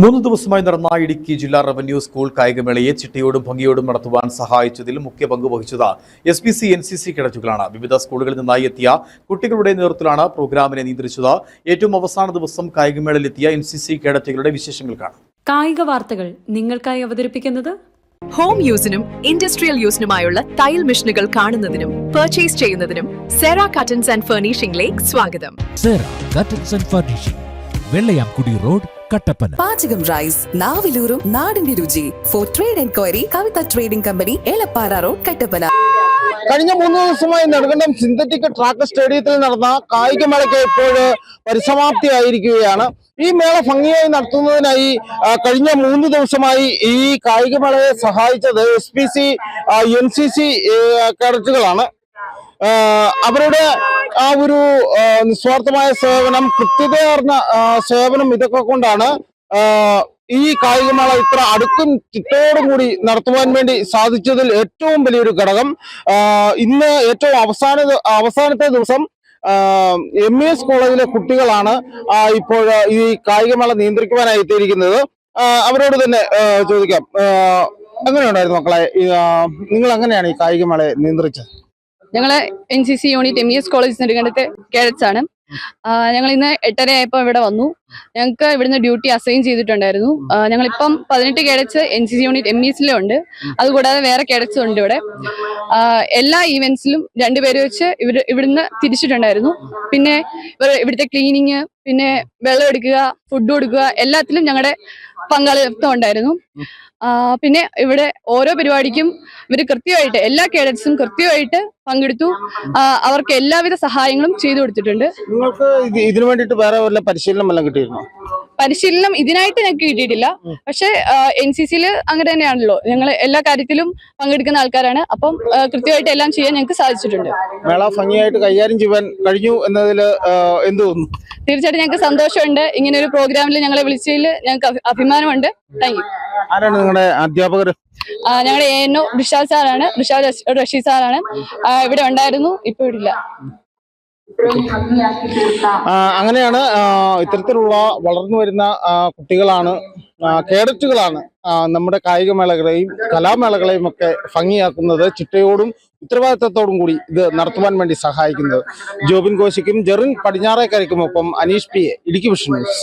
മൂന്ന് ദിവസമായി നടന്ന ഇടുക്കി ജില്ലാ റവന്യൂ സ്കൂൾ കായികമേളയെ ചിട്ടയോടും ഭംഗിയോടും നടത്തുവാൻ സഹായിച്ചതിൽ മുഖ്യ പങ്ക് വഹിച്ചത് S P C N C C കേഡറ്റുകളാണ് വിവിധ സ്കൂളുകളിൽ നിന്നായി എത്തിയ കുട്ടികളുടെ നേതൃത്വത്തിലാണ് പ്രോഗ്രാമിനെ നിയന്ത്രിച്ചത്. ഏറ്റവും അവസാന ദിവസം കായികമേളയിലെത്തിയ എൻ സി സി കേഡറ്റുകളുടെ വിശേഷങ്ങൾ കാണാം. കായിക വാർത്തകൾ നിങ്ങൾക്കായി അവതരിപ്പിക്കുന്നത് ഹോം യൂസിനും ഇൻഡസ്ട്രിയൽ യൂസിനുമായുള്ള തയ്യൽ മെഷീനുകൾ കാണുന്നതിനും പർച്ചേസ് ചെയ്യുന്നതിനും സെറ കട്ടൻസ് ആൻഡ് ഫർണിഷിംഗിലേക്ക് സ്വാഗതം. Sera curtains and furnishing Vellayamkudi road Kattappana. പാചകം റൈസ് നാവിലൂറും നാടിന്റെ രുചി. For trade enquiry Kavitha trading company Elappara road Kattappana. കഴിഞ്ഞ മൂന്ന് ദിവസമായി നെടുങ്കണ്ടം സിന്തറ്റിക് ട്രാക്ക് സ്റ്റേഡിയത്തിൽ നടന്ന കായികമേളയ്ക്ക് ഇപ്പോൾ പരിസമാപ്തിയായിരിക്കുകയാണ്. ഈ മേള ഭംഗിയായി നടത്തുന്നതിനായി കഴിഞ്ഞ മൂന്ന് ദിവസമായി ഈ കായികമേളയെ സഹായിച്ചത് S P C N C C കേഡറ്റുകളാണ്. അവരുടെ ആ ഒരു നിസ്വാർത്ഥമായ സേവനം കൃത്യതയാർന്ന സേവനം ഇതൊക്കെ കൊണ്ടാണ് ഈ കായികമേള ഇത്ര അടുക്കും ചിട്ടയോടും കൂടി നടത്തുവാൻ വേണ്ടി സാധിച്ചതിൽ ഏറ്റവും വലിയൊരു ഘടകം. ഇന്ന് ഏറ്റവും അവസാന അവസാനത്തെ ദിവസം എം ഇ എസ് കോളേജിലെ കുട്ടികളാണ് ഇപ്പോൾ ഈ കായികമേള നിയന്ത്രിക്കുവാനായി എത്തിയിരിക്കുന്നത്. അവരോട് തന്നെ ചോദിക്കാം. എങ്ങനെയുണ്ടായിരുന്നു മക്കളെ? നിങ്ങൾ എങ്ങനെയാണ് ഈ കായികമേളയെ നിയന്ത്രിച്ചത്? ഞങ്ങൾ N C C unit M E S college നെടുങ്കണ്ടത്തെ cadets ആണ്. ഞങ്ങൾ ഇന്ന് എട്ടര ആയപ്പോൾ ഇവിടെ വന്നു. ഞങ്ങൾക്ക് ഇവിടുന്ന് ഡ്യൂട്ടി അസൈൻ ചെയ്തിട്ടുണ്ടായിരുന്നു. ഞങ്ങളിപ്പം പതിനെട്ട് cadets N C C unit M E എസിലും ഉണ്ട്. അതുകൂടാതെ വേറെ കേഡറ്റ്സും ഉണ്ട് ഇവിടെ. എല്ലാ ഈവെന്റ്സിലും രണ്ടുപേര് വെച്ച് ഇവർ ഇവിടുന്ന് തിരിച്ചിട്ടുണ്ടായിരുന്നു. പിന്നെ ഇവിടുത്തെ ക്ലീനിങ് പിന്നെ വെള്ളം എടുക്കുക ഫുഡ് കൊടുക്കുക എല്ലാത്തിലും ഞങ്ങളുടെ പങ്കാളിത്തം ഉണ്ടായിരുന്നു. പിന്നെ ഇവിടെ ഓരോ പരിപാടിക്കും ഇവർ കൃത്യമായിട്ട് എല്ലാ കേഡറ്റ്സും കൃത്യമായിട്ട് പങ്കെടുത്തു. അവർക്ക് എല്ലാവിധ സഹായങ്ങളും ചെയ്തു കൊടുത്തിട്ടുണ്ട്. നിങ്ങൾക്ക് ഇത് ഇതിനു വേണ്ടിയിട്ട് വേറെ വല്ല പരിശീലനം എല്ലാം കിട്ടിയിരുന്നോ? പരിശീലനം ഇതിനായിട്ട് ഞങ്ങൾക്ക് കിട്ടിയിട്ടില്ല. പക്ഷെ എൻ സി സിയിൽ അങ്ങനെ തന്നെയാണല്ലോ. ഞങ്ങൾ എല്ലാ കാര്യത്തിലും പങ്കെടുക്കുന്ന ആൾക്കാരാണ്. അപ്പം കൃത്യമായിട്ട് എല്ലാം ചെയ്യാൻ ഞങ്ങൾക്ക് സാധിച്ചിട്ടുണ്ട്. മേള ഭംഗിയായിട്ട് കൈകാര്യം ചെയ്യാൻ കഴിഞ്ഞു എന്നതിൽ എന്ത് തോന്നുന്നു? തീർച്ചയായിട്ടും ഞങ്ങൾക്ക് സന്തോഷമുണ്ട്. ഇങ്ങനെ ഒരു പ്രോഗ്രാമിൽ ഞങ്ങളെ വിളിച്ചതിൽ ഞങ്ങൾക്ക് അഭിമാനമുണ്ട്. Thank you. ആരാണ് നിങ്ങളുടെ അധ്യാപകർ? ഞങ്ങളുടെ എ എൻ ഒ ഋഷാദ് സാറാണ്. വിശാൽ റഷി സാറാണ്. ഇവിടെ ഉണ്ടായിരുന്നു ഇപ്പൊ ഇവിടെ ഇല്ല. അങ്ങനെയാണ് ഇത്തരത്തിലുള്ള വളർന്നു വരുന്ന കുട്ടികളാണ് കേഡറ്റുകളാണ് നമ്മുടെ നമ്മുടെ കായികമേളകളെയും കലാമേളകളെയും ഒക്കെ ഭംഗിയാക്കുന്നത് ചിട്ടയോടും ഉത്തരവാദിത്തത്തോടും കൂടി ഇത് നടത്തുവാൻ വേണ്ടി സഹായിക്കുന്നത്. ജോബിൻ കോശിക്കും Jerin പടിഞ്ഞാറേക്കരയ്ക്കുമൊപ്പം Aneesh P A Idukki vision news.